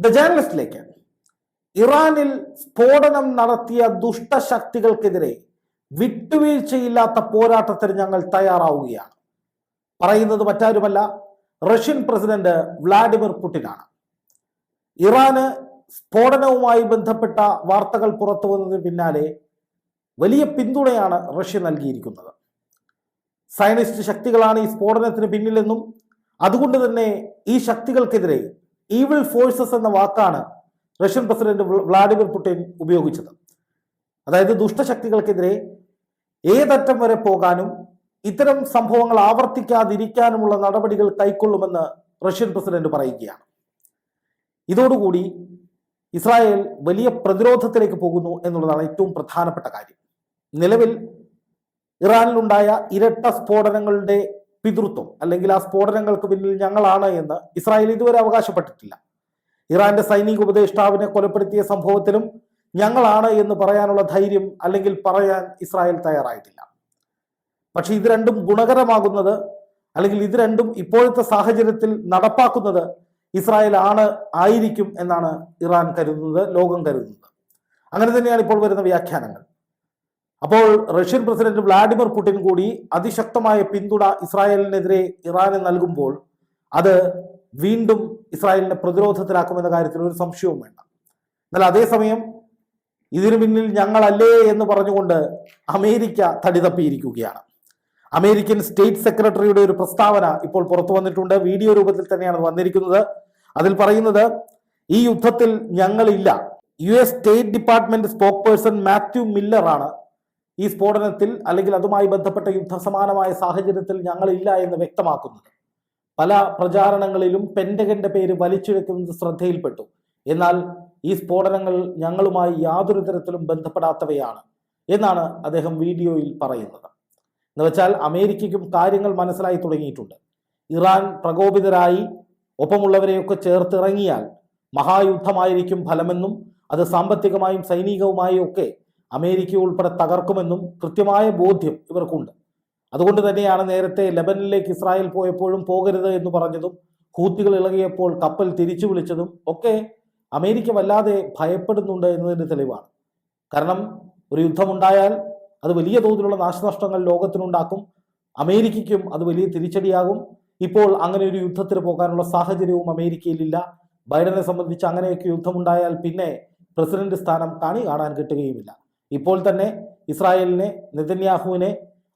The ജേർണലിസ്റ്റിലേക്ക് ഇറാനിൽ സ്ഫോടനം നടത്തിയ ദുഷ്ടശക്തികൾക്കെതിരെ വിട്ടുവീഴ്ചയില്ലാത്ത പോരാട്ടത്തിന് ഞങ്ങൾ തയ്യാറാവുകയാണ്. പറയുന്നത് മറ്റാരുമല്ല റഷ്യൻ പ്രസിഡന്റ് വ്ളാഡിമിർ പുടിനാണ്. ഇറാന് സ്ഫോടനവുമായി ബന്ധപ്പെട്ട വാർത്തകൾ പുറത്തു വന്നതിന് പിന്നാലെ വലിയ പിന്തുണയാണ് റഷ്യ നൽകിയിരിക്കുന്നത്. സയനിസ്റ്റ് ശക്തികളാണ് ഈ സ്ഫോടനത്തിന് പിന്നിലെന്നും അതുകൊണ്ട് തന്നെ ഈ ശക്തികൾക്കെതിരെ ഈവിൾ ഫോഴ്സസ് എന്ന വാക്കാണ് Russian president Vla- Vladimir Putin ഉപയോഗിച്ചത്. അതായത് ദുഷ്ടശക്തികൾക്കെതിരെ ഏതറ്റം വരെ പോകാനും ഇത്തരം സംഭവങ്ങൾ ആവർത്തിക്കാതിരിക്കാനുമുള്ള നടപടികൾ കൈക്കൊള്ളുമെന്ന് റഷ്യൻ പ്രസിഡന്റ് പറയുകയാണ്. ഇതോടുകൂടി ഇസ്രായേൽ വലിയ പ്രതിരോധത്തിലേക്ക് പോകുന്നു എന്നുള്ളതാണ് ഏറ്റവും പ്രധാനപ്പെട്ട കാര്യം. നിലവിൽ ഇറാനിലുണ്ടായ ഇരട്ട സ്ഫോടനങ്ങളുടെ പിതൃത്വം അല്ലെങ്കിൽ ആ സ്ഫോടനങ്ങൾക്ക് പിന്നിൽ ഞങ്ങളാണ് എന്ന് ഇസ്രായേൽ ഇതുവരെ അവകാശപ്പെട്ടിട്ടില്ല. ഇറാന്റെ സൈനിക ഉപദേഷ്ടാവിനെ കൊലപ്പെടുത്തിയ സംഭവത്തിലും ഞങ്ങളാണ് എന്ന് പറയാനുള്ള ധൈര്യം അല്ലെങ്കിൽ പറയാൻ ഇസ്രായേൽ തയ്യാറായിട്ടില്ല. പക്ഷെ ഇത് രണ്ടും ഗുണകരമാകുന്നത് അല്ലെങ്കിൽ ഇത് രണ്ടും ഇപ്പോഴത്തെ സാഹചര്യത്തിൽ നടപ്പാക്കുന്നത് ഇസ്രായേൽ ആണ് ആയിരിക്കും എന്നാണ് ഇറാൻ കരുതുന്നത് ലോകം കരുതുന്നത്. അങ്ങനെ തന്നെയാണ് ഇപ്പോൾ വരുന്ന വ്യാഖ്യാനങ്ങൾ. അപ്പോൾ റഷ്യൻ പ്രസിഡന്റ് വ്ളാഡിമിർ പുടിൻ കൂടി അതിശക്തമായ പിന്തുണ ഇസ്രായേലിനെതിരെ ഇറാന് നൽകുമ്പോൾ അത് വീണ്ടും ഇസ്രായേലിനെ പ്രതിരോധത്തിലാക്കുമെന്ന കാര്യത്തിൽ ഒരു സംശയവും വേണ്ട. എന്നാൽ അതേസമയം ഇതിനു പിന്നിൽ ഞങ്ങളല്ലേ എന്ന് പറഞ്ഞുകൊണ്ട് അമേരിക്ക തടിതപ്പിയിരിക്കുകയാണ്. അമേരിക്കൻ സ്റ്റേറ്റ് സെക്രട്ടറിയുടെ ഒരു പ്രസ്താവന ഇപ്പോൾ പുറത്തു വന്നിട്ടുണ്ട്. വീഡിയോ രൂപത്തിൽ തന്നെയാണ് വന്നിരിക്കുന്നത്. അതിൽ പറയുന്നത് ഈ യുദ്ധത്തിൽ ഞങ്ങളില്ല. U S state department spokesperson Matthew Miller ആണ് ഈ സ്ഫോടനത്തിൽ അല്ലെങ്കിൽ അതുമായി ബന്ധപ്പെട്ട യുദ്ധസമാനമായ സാഹചര്യത്തിൽ ഞങ്ങളില്ല എന്ന് വ്യക്തമാക്കുന്നത്. പല പ്രചാരണങ്ങളിലും പെൻഡകന്റെ പേര് വലിച്ചിഴക്കുന്നത് ശ്രദ്ധയിൽപ്പെട്ടു. എന്നാൽ ഈ സ്ഫോടനങ്ങൾ ഞങ്ങളുമായി യാതൊരു തരത്തിലും ബന്ധപ്പെടാത്തവയാണ് എന്നാണ് അദ്ദേഹം വീഡിയോയിൽ പറയുന്നത്. എന്ന് വെച്ചാൽ അമേരിക്കയ്ക്കും കാര്യങ്ങൾ മനസ്സിലായി തുടങ്ങിയിട്ടുണ്ട്. ഇറാൻ പ്രകോപിതരായി ഒപ്പമുള്ളവരെയൊക്കെ ചേർത്തിറങ്ങിയാൽ മഹായുദ്ധമായിരിക്കും ഫലമെന്നും അത് സാമ്പത്തികമായും സൈനികവുമായും ഒക്കെ അമേരിക്ക ഉൾപ്പെടെ തകർക്കുമെന്നും കൃത്യമായ ബോധ്യം ഇവർക്കുണ്ട്. അതുകൊണ്ട് തന്നെയാണ് നേരത്തെ ലെബനിലേക്ക് ഇസ്രായേൽ പോയപ്പോഴും പോകരുത് എന്ന് പറഞ്ഞതും ഹൂത്തികൾ ഇളകിയപ്പോൾ കപ്പൽ തിരിച്ചു വിളിച്ചതും ഒക്കെ അമേരിക്ക വല്ലാതെ ഭയപ്പെടുന്നുണ്ട് എന്നതിന്റെ തെളിവാണ്. കാരണം ഒരു യുദ്ധമുണ്ടായാൽ അത് വലിയ തോതിലുള്ള നാശനഷ്ടങ്ങൾ ലോകത്തിനുണ്ടാക്കും അമേരിക്കയ്ക്കും അത് വലിയ തിരിച്ചടിയാകും. ഇപ്പോൾ അങ്ങനെ ഒരു യുദ്ധത്തിന് പോകാനുള്ള സാഹചര്യവും അമേരിക്കയിലില്ല. ബൈഡനെ സംബന്ധിച്ച് അങ്ങനെയൊക്കെ യുദ്ധമുണ്ടായാൽ പിന്നെ പ്രസിഡന്റ് സ്ഥാനം കണി കാണാൻ കിട്ടുകയുമില്ല. ഇപ്പോൾ തന്നെ ഇസ്രായേലിനെ നെതന്യാഹുവിനെ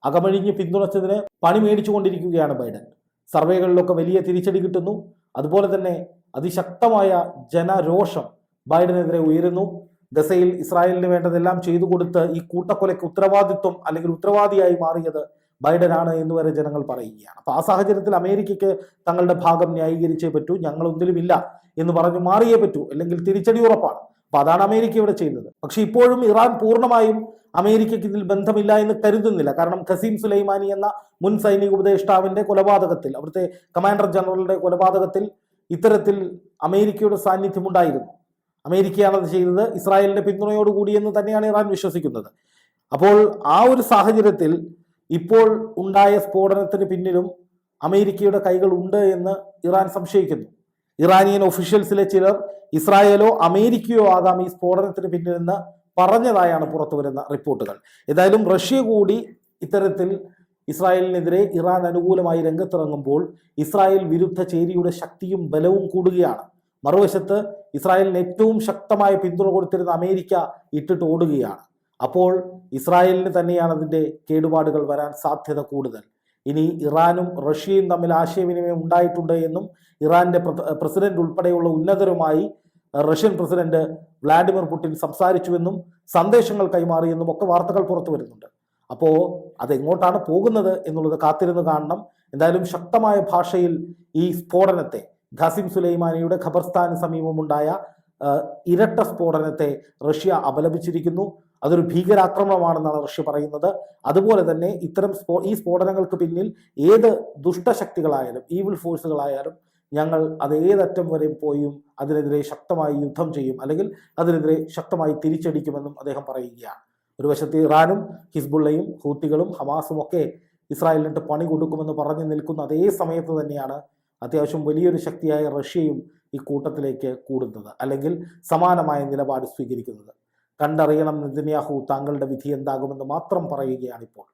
അകമഴിഞ്ഞ് പിന്തുണച്ചതിന് പണി മേടിച്ചുകൊണ്ടിരിക്കുകയാണ് ബൈഡൻ. സർവേകളിലൊക്കെ വലിയ തിരിച്ചടി കിട്ടുന്നു. അതുപോലെ തന്നെ അതിശക്തമായ ജനരോഷം ബൈഡനെതിരെ ഉയരുന്നു. ഗസയിൽ ഇസ്രായേലിന് വേണ്ടതെല്ലാം ചെയ്തു കൊടുത്ത് ഈ കൂട്ടക്കൊലയ്ക്ക് ഉത്തരവാദിത്വം അല്ലെങ്കിൽ ഉത്തരവാദിയായി മാറിയത് ബൈഡനാണ് എന്ന് വരെ ജനങ്ങൾ പറയുകയാണ്. അപ്പൊ ആ സാഹചര്യത്തിൽ അമേരിക്കയ്ക്ക് തങ്ങളുടെ ഭാഗം ന്യായീകരിച്ചേ പറ്റൂ ഞങ്ങളൊന്നിലുമില്ല എന്ന് പറഞ്ഞു മാറിയേ പറ്റൂ. അല്ലെങ്കിൽ തിരിച്ചടി ഉറപ്പാണ്. അപ്പൊ അതാണ് അമേരിക്ക ഇവിടെ ചെയ്യുന്നത്. പക്ഷെ ഇപ്പോഴും ഇറാൻ പൂർണമായും അമേരിക്കയ്ക്ക് ഇതിൽ ബന്ധമില്ല എന്ന് കരുതുന്നില്ല. കാരണം ഖസീം സുലൈമാനി എന്ന മുൻ സൈനിക ഉപദേഷ്ടാവിന്റെ കൊലപാതകത്തിൽ അവിടുത്തെ കമാൻഡർ ജനറലിന്റെ കൊലപാതകത്തിൽ ഇത്തരത്തിൽ അമേരിക്കയുടെ സാന്നിധ്യം ഉണ്ടായിരുന്നു അമേരിക്കയാണ് അത് ചെയ്തത് ഇസ്രായേലിന്റെ പിന്തുണയോടുകൂടി എന്ന് തന്നെയാണ് ഇറാൻ വിശ്വസിക്കുന്നത്. അപ്പോൾ ആ ഒരു സാഹചര്യത്തിൽ ഇപ്പോൾ ഉണ്ടായ സ്ഫോടനത്തിന് പിന്നിലും അമേരിക്കയുടെ കൈകൾ ഉണ്ട് എന്ന് ഇറാൻ സംശയിക്കുന്നു. ഇറാനിയൻ ഒഫീഷ്യൽസിലെ ചിലർ ഇസ്രായേലോ അമേരിക്കയോ ആകാം ഈ സ്ഫോടനത്തിന് പിന്നിൽ നിന്ന് പറഞ്ഞതായാണ് പുറത്തു വരുന്ന റിപ്പോർട്ടുകൾ. ഏതായാലും റഷ്യ കൂടി ഇത്തരത്തിൽ ഇസ്രായേലിനെതിരെ ഇറാൻ അനുകൂലമായി രംഗത്തിറങ്ങുമ്പോൾ ഇസ്രായേൽ വിരുദ്ധ ചേരിയുടെ ശക്തിയും ബലവും കൂടുകയാണ്. മറുവശത്ത് ഇസ്രായേലിന് ഏറ്റവും ശക്തമായ പിന്തുണ കൊടുത്തിരുന്ന അമേരിക്ക ഇട്ടിട്ട് ഓടുകയാണ്. അപ്പോൾ ഇസ്രായേലിന് തന്നെയാണ് അതിന്റെ കേടുപാടുകൾ വരാൻ സാധ്യത കൂടുതൽ. ഇനി ഇറാനും റഷ്യയും തമ്മിൽ ആശയവിനിമയം ഉണ്ടായിട്ടുണ്ട് എന്നും ഇറാന്റെ പ്രസിഡന്റ് ഉൾപ്പെടെയുള്ള ഉന്നതരുമായി റഷ്യൻ പ്രസിഡന്റ് വ്ളാഡിമിർ പുടിൻ സംസാരിച്ചുവെന്നും സന്ദേശങ്ങൾ കൈമാറിയെന്നും ഒക്കെ വാർത്തകൾ പുറത്തു വരുന്നുണ്ട്. അപ്പോൾ അതെങ്ങോട്ടാണ് പോകുന്നത് എന്നുള്ളത് കാത്തിരുന്ന് കാണണം. എന്തായാലും ശക്തമായ ഭാഷയിൽ ഈ സ്ഫോടനത്തെ ഖാസിം സുലൈമാനിയുടെ ഖബർസ്ഥാന് സമീപമുണ്ടായ ഇരട്ട സ്ഫോടനത്തെ റഷ്യ അപലപിച്ചിരിക്കുന്നു. അതൊരു ഭീകരാക്രമണമാണെന്നാണ് റഷ്യ പറയുന്നത്. അതുപോലെ തന്നെ ഇത്തരം സ്ഫോ ഈ സ്ഫോടനങ്ങൾക്ക് പിന്നിൽ ഏത് ദുഷ്ടശക്തികളായാലും ഈവിൽ ഫോഴ്സുകളായാലും ഞങ്ങൾ അത് ഏതറ്റം വരെ പോയും അതിനെതിരെ ശക്തമായി യുദ്ധം ചെയ്യും അല്ലെങ്കിൽ അതിനെതിരെ ശക്തമായി തിരിച്ചടിക്കുമെന്നും അദ്ദേഹം പറയുകയാണ്. ഒരു വശത്ത് ഇറാനും ഹിസ്ബുള്ളയും ഹൂത്തികളും ഹമാസും ഒക്കെ ഇസ്രായേലിനിട്ട് പണി കൊടുക്കുമെന്ന് പറഞ്ഞു നിൽക്കുന്ന അതേ സമയത്ത് തന്നെയാണ് അത്യാവശ്യം വലിയൊരു ശക്തിയായ റഷ്യയും ഈ കൂട്ടത്തിലേക്ക് കൂടുന്നത് അല്ലെങ്കിൽ സമാനമായ നിലപാട് സ്വീകരിക്കുന്നത്. കണ്ടറിയണം നിതിന്യാഹു താങ്കളുടെ വിധി എന്താകുമെന്ന് മാത്രം പറയുകയാണിപ്പോൾ.